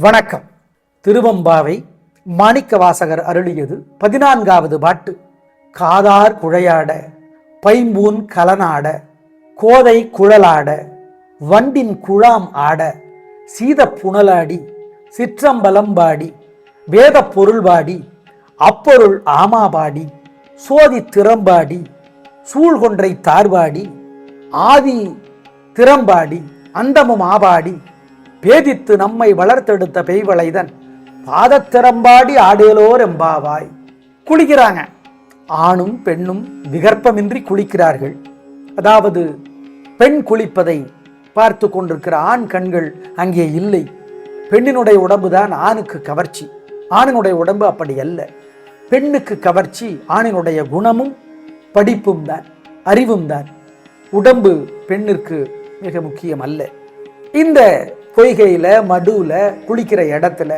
வணக்கம். திருவம்பாவை மாணிக்க வாசகர் அருளியது பதினான்காவது பாட்டு. காதார் குழையாட பைம்பூன் கலனாட கோதை குழலாட வண்டின் குழாம் ஆட சீத புனலாடி சிற்றம்பலம்பாடி வேத பொருள்பாடி அப்பொருள் ஆமாபாடி சோதி திறம்பாடி சூழ்கொன்றை தார்பாடி ஆதி திறம்பாடி அந்தமும் ஆபாடி பேதித்து நம்மை வளர்த்தெடுத்த பெய்வளைதன் பாதத்திறம்பாடி ஆடேலோர் எம்பாவாய். குளிக்கிறாங்க. ஆணும் பெண்ணும் விகற்பமின்றி குளிக்கிறார்கள். அதாவது பெண் குளிப்பதை பார்த்து கொண்டிருக்கிற ஆண் கண்கள் அங்கே இல்லை. பெண்ணினுடைய உடம்பு தான் ஆணுக்கு கவர்ச்சி. ஆணினுடைய உடம்பு அப்படி அல்ல. பெண்ணுக்கு கவர்ச்சி ஆணினுடைய குணமும் படிப்பும் தான் அறிவும் தான். உடம்பு பெண்ணிற்கு மிக முக்கியம் அல்ல. இந்த பொய்கையில் மடுவில் குளிக்கிற இடத்துல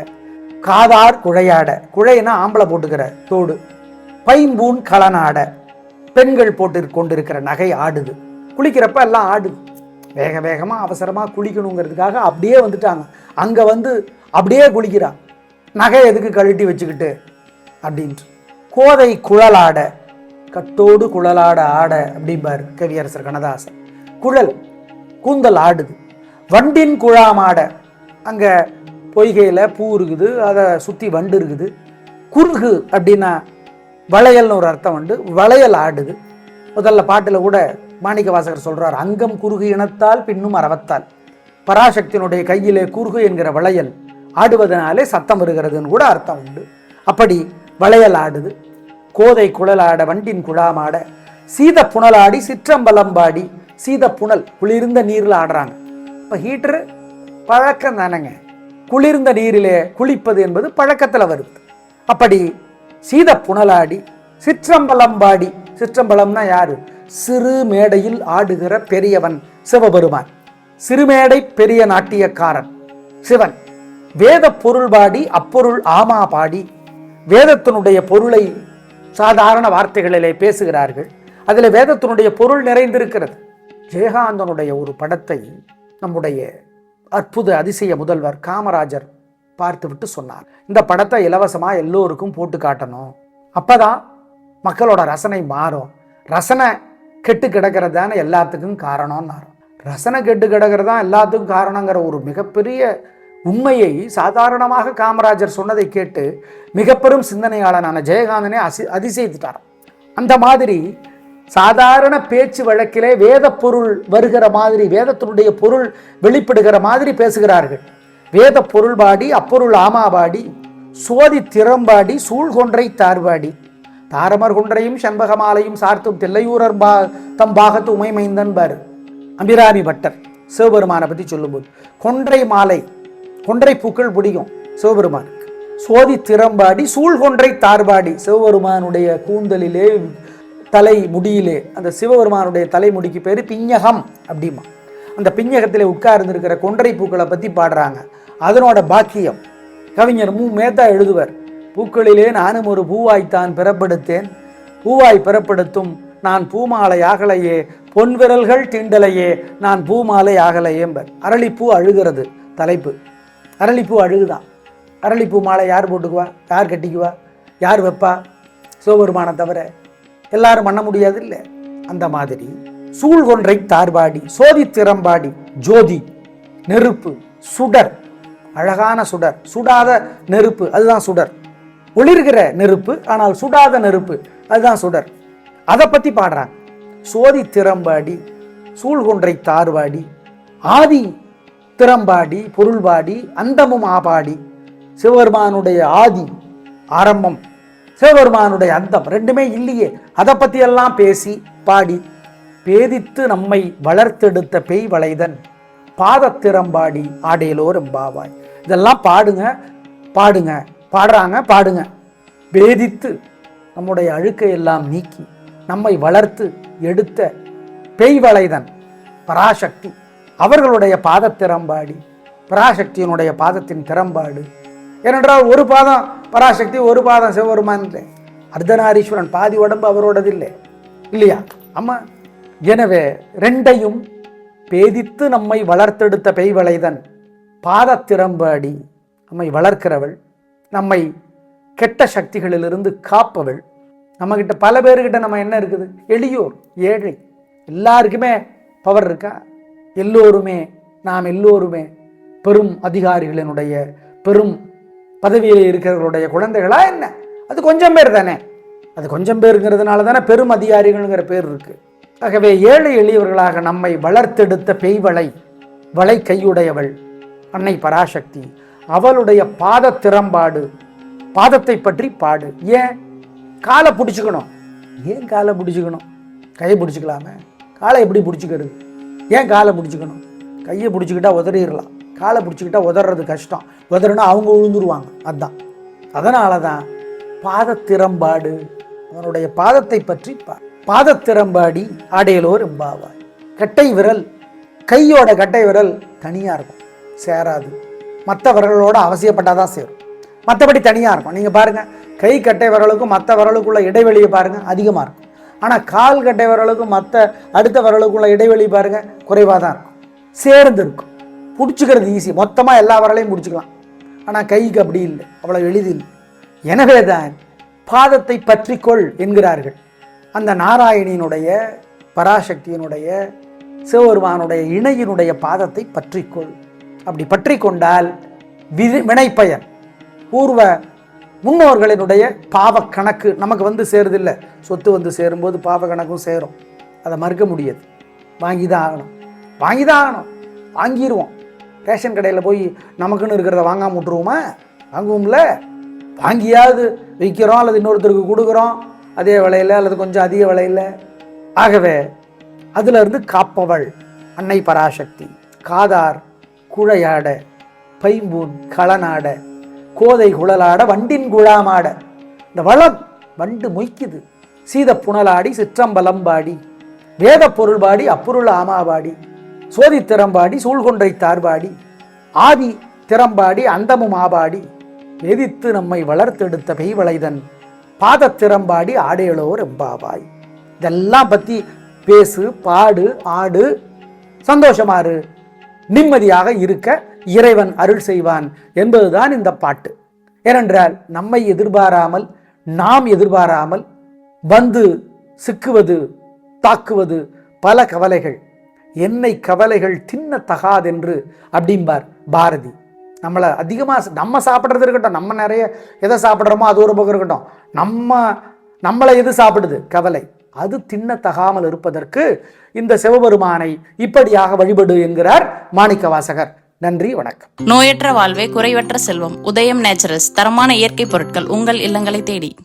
காதார் குழையாட. குழைனா ஆம்பளை போட்டுக்கிற தோடு. பைம்பூன் கலனாட பெண்கள் போட்டு கொண்டிருக்கிற நகை ஆடுது. குளிக்கிறப்ப எல்லாம் ஆடுது. வேக வேகமாக அவசரமா குளிக்கணுங்கிறதுக்காக அப்படியே வந்துட்டாங்க. அங்கே வந்து அப்படியே குளிக்கிறான் நகை எதுக்கு கழட்டி வச்சுக்கிட்டு? அப்படின்ட்டு. கோதை குழலாட. கட்டோடு குழலாட ஆட. அப்படிம்பார் கவியரசர் கண்ணதாசன். குழல் கூந்தல் ஆடுது. வண்டின் குழாமாட அங்கே பொய்கையில் பூ இருக்குது அதை சுற்றி வண்டு இருக்குது. குறுகு அப்படின்னா வளையல்னு ஒரு அர்த்தம் உண்டு. வளையல் ஆடுது. முதல்ல பாட்டில் கூட மாணிக்க வாசகர் சொல்கிறார் அங்கம் குறுகு இனத்தால் பின்னும் அறவத்தால். பராசக்தியினுடைய கையிலே குறுகு என்கிற வளையல் ஆடுவதனாலே சத்தம் வருகிறதுன்னு கூட அர்த்தம் உண்டு. அப்படி வளையல் ஆடுது. கோதை குழலாட வண்டின் குழாமாட சீத புனலாடி சிற்றம்பலம்பாடி சீத புனல் குளிர்ந்த நீரில் ஆடுறாங்க. இப்போ ஹீட்டரு பழக்கம் தானேங்க. குளிர்ந்த நீரிலே குளிப்பது என்பது பழக்கத்தில் வருது. அப்படி சீத புனலாடி சிற்றம்பலம்பாடி சிற்றம்பலம்னா யாரு? சிறு மேடையில் ஆடுகிற பெரியவன் சிவபெருமான். சிறுமேடை பெரிய நாட்டியக்காரன் சிவன். வேத பொருள் பாடி அப்பொருள் ஆமா பாடி வேதத்தினுடைய பொருளை சாதாரண வார்த்தைகளிலே பேசுகிறார்கள். அதில் வேதத்தினுடைய பொருள் நிறைந்திருக்கிறது. ஜெயகாந்தனுடைய ஒரு படத்தை நம்முடைய அற்புத அதிசய முதல்வர் காமராஜர் பார்த்துவிட்டு சொன்னார். இந்த படத்தை இலவசமாக எல்லோருக்கும் போட்டு காட்டணும். அப்போ தான் மக்களோட ரசனை மாறும். ரசனை கெட்டு கிடக்கிறது தானே எல்லாத்துக்கும் காரணம்னாரு. ரசனை கெட்டு கிடக்கிறது தான் எல்லாத்துக்கும் காரணங்கிற ஒரு மிகப்பெரிய உண்மையை சாதாரணமாக காமராஜர் சொன்னதை கேட்டு மிகப்பெரும் சிந்தனையாளனான ஜெயகாந்தனே அசி அதிசயித்துட்டார் அந்த மாதிரி சாதாரண பேச்சு வழக்கிலே வேத பொருள் வருகிற மாதிரி வேதத்தினுடைய பொருள் வெளிப்படுகிற மாதிரி பேசுகிறார்கள். வேத பொருள் பாடி அப்பொருள் ஆமாபாடி சோதி திறம்பாடி சூழ்கொன்றை தார்வாடி தாரமர் கொன்றையும் செண்பகமாலையும் சார்த்தும் தில்லையூரர் பா தம் பாகத்து உமைமைந்தன் பாரு அபிராமி பட்டர் சிவபெருமானை பற்றி சொல்லும்போது கொன்றை மாலை கொன்றை பூக்கள் பிடிக்கும் சிவபெருமானுக்கு. சோதி திறம்பாடி சூழ்கொன்றை தார்பாடி சிவபெருமானுடைய கூந்தலிலே தலை முடியிலே அந்த சிவபெருமானுடைய தலைமுடிக்கு பேர் பிஞ்சகம் அப்படிமா அந்த பிஞ்சகத்தில் உட்கார்ந்துருக்கிற கொன்றை பூக்களை பற்றி பாடுறாங்க. அதனோட பாக்கியம். கவிஞர் மு. மேத்தா எழுதுவர் பூக்களிலே நானும் ஒரு பூவாய்த்தான் பிறப்படுத்தேன். பூவாய் பிறப்படுத்தும் நான் பூமாலை ஆகலையே. பொன் விரல்கள் தீண்டலையே. நான் பூமாலை ஆகலையேம்பர். அரளிப்பூ அழுகிறது தலைப்பு. அரளிப்பூ அழுகுதான். அரளிப்பூ மாலை யார் போட்டுக்குவா? யார் கட்டிக்குவா? யார் வைப்பா? சிவபெருமானை தவிர எல்லாரும் பண்ண முடியாது இல்லை அந்த மாதிரி சூழ்கொன்றை தார்பாடி சோதி திறம்பாடி ஜோதி நெருப்பு சுடர் அழகான சுடர் சுடாத நெருப்பு அதுதான் சுடர். ஒளிர்கிற நெருப்பு ஆனால் சுடாத நெருப்பு அதுதான் சுடர். அதை பற்றி பாடுறாங்க. சோதி திறம்பாடி சூழ்கொன்றை தார்வாடி ஆதி திறம்பாடி பொருள்பாடி அந்தமும் ஆபாடி சிவபெருமானுடைய ஆதி ஆரம்பம். சிவபெருமானுடைய அந்தம் ரெண்டுமே இல்லையே. அதை பற்றியெல்லாம் பேசி பாடி பேதித்து நம்மை வளர்த்தெடுத்த பெய் வளைதன் பாதத்திறம்பாடி ஆடையிலோர் எம்பாவாய். இதெல்லாம் பாடுங்க பாடுங்க பாடுறாங்க பாடுங்க. பேதித்து நம்முடைய அழுக்கை எல்லாம் நீக்கி நம்மை வளர்த்து எடுத்த பெய் வளைதன் பராசக்தி. அவர்களுடைய பாதத்திறம்பாடி பராசக்தியினுடைய பாதத்தின் திறம்பாடு ஏனென்றால் ஒரு பாதம் பராசக்தி ஒரு பாதம் சிவபெருமான் இல்லை. அர்த்தநாரீஸ்வரன் பாதி உடம்பு அவரோடது இல்லை. இல்லையா? ஆமாம் எனவே ரெண்டையும் பேதித்து நம்மை வளர்த்தெடுத்த பெய்வளைதன் பாதத்திறம்படி நம்மை வளர்க்கிறவள் நம்மை கெட்ட சக்திகளிலிருந்து காப்பவள். நம்மக்கிட்ட பல பேர்கிட்ட நம்ம என்ன இருக்குது? எளியோர் ஏழை. எல்லாருக்குமே பவர் இருக்கா? எல்லோருமே நாம் எல்லோருமே பெரும் அதிகாரிகளினுடைய பெரும் பதவியில் இருக்கிறவர்களுடைய குழந்தைகளா என்ன? அது கொஞ்சம் பேர் தானே. அது கொஞ்சம் பேருங்கிறதுனால தானே பெரும் அதிகாரிகள்ங்கிற பேர் இருக்கு. ஆகவே ஏழை எளியவர்களாக நம்மை வளர்த்தெடுத்த பெய்வளை வளை கையுடையவள் அன்னை பராசக்தி அவளுடைய பாத திறம்பாடு பாதத்தை பற்றி பாடு. ஏன்? காலை பிடிச்சிக்கணும். ஏன் காலை பிடிச்சிக்கணும்? கையை பிடிச்சிக்கலாமே. காலை எப்படி பிடிச்சிக்கிறது? ஏன் காலை பிடிச்சிக்கணும்? கையை பிடிச்சிக்கிட்டா உதறிடலாம். காலை பிடிச்சிக்கிட்டா உதறது கஷ்டம். உதறனா அவங்க விழுந்துருவாங்க அதுதான் அதனால தான் பாதத்திறம்பாடு அவனுடைய பாதத்தை பற்றி பா பாதத்திறம்பாடி ஆடையலோர் எம்பாவாய். கட்டை விரல் கையோட கட்டை விரல் தனியாக இருக்கும். சேராது. மற்ற அவசியப்பட்டால் தான் சேரும். மற்றபடி தனியாக இருக்கும். நீங்கள் பாருங்கள் கை கட்டை விரலுக்கும் மற்ற விரலுக்குள்ள இடைவெளியை பாருங்கள் அதிகமாக இருக்கும். ஆனால் கால் கட்டை விரலுக்கும் மற்ற அடுத்த விரலுக்குள்ள இடைவெளி பாருங்கள் குறைவாக தான் இருக்கும். சேர்ந்து இருக்கும். பிடிச்சிக்கிறது ஈஸி மொத்தமாக எல்லா வரலையும் பிடிச்சிக்கலாம். ஆனால் கைக்கு அப்படி இல்லை. அவ்வளோ எளிதில். எனவே தான் பாதத்தை பற்றிக்கொள் என்கிறார்கள். அந்த நாராயணியினுடைய பராசக்தியினுடைய சிவபெருமானுடைய இணையினுடைய பாதத்தை பற்றிக்கொள். அப்படி பற்றி கொண்டால் விதி வினைப்பயன் பூர்வ முன்னோர்களினுடைய பாவ கணக்கு நமக்கு வந்து சேருதில்லை. சொத்து வந்து சேரும்போது பாவ கணக்கும் சேரும். அதை மறுக்க முடியாது. வாங்கி தான் ஆகணும். வாங்கி தான் ஆகணும். வாங்கிடுவோம் ரேஷன் கடையில் போய் நமக்குன்னு இருக்கிறத வாங்காம விட்ருவோமா வாங்குவோம்ல? வாங்கியாவது விற்கிறோம் அல்லது இன்னொருத்தருக்கு கொடுக்குறோம் அதே விலையில் அல்லது கொஞ்சம் அதிக விலையில். ஆகவே அதிலிருந்து காப்பவள் அன்னை பராசக்தி காதார் குழையாட பைம்பூன் களநாட கோதை குழலாட வண்டின் குழாமாட. இந்த வளம் வண்டு மொய்க்குது. சீத புனலாடி சிற்றம்பலம்பாடி வேத பொருள்பாடி அப்பொருள் ஆமாபாடி சோதி திறம்பாடி சூழ்கொன்றை தார்பாடி ஆதி திறம்பாடி அந்தமும் ஆபாடி எதித்து நம்மை வளர்த்தெடுத்த பெய்வளைதன் பாதத் திறம்பாடி ஆடேளோர் எம்பாவாய். இதெல்லாம் பற்றி பேசு பாடு ஆடு சந்தோஷமாறு நிம்மதியாக இருக்க இறைவன் அருள் செய்வான் என்பதுதான் இந்த பாட்டு. ஏனென்றால் நம்மை எதிர்பாராமல் நாம் எதிர்பாராமல் வந்து சிக்குவது தாக்குவது பல கவலைகள். என்னை கவலைகள் தின்ன தகாதென்று அப்படிம்பார் பாரதி. நம்மளை அதிகமாக நம்ம சாப்பிட்றது இருக்கட்டும் நம்ம நிறைய எதை சாப்பிட்றோமோ அது ஒரு பக்கம் இருக்கட்டும் நம்ம நம்மளை எது சாப்பிடுது? கவலை. அது தின்ன தகாமல் இருப்பதற்கு இந்த சிவபெருமானை இப்படியாக வழிபடு என்கிறார் மாணிக்க வாசகர் நன்றி வணக்கம். நோயற்ற வாழ்வே குறைவற்ற செல்வம். உதயம் நேச்சுரல்ஸ் தரமான இயற்கை பொருட்கள் உங்கள் இல்லங்களை தேடி.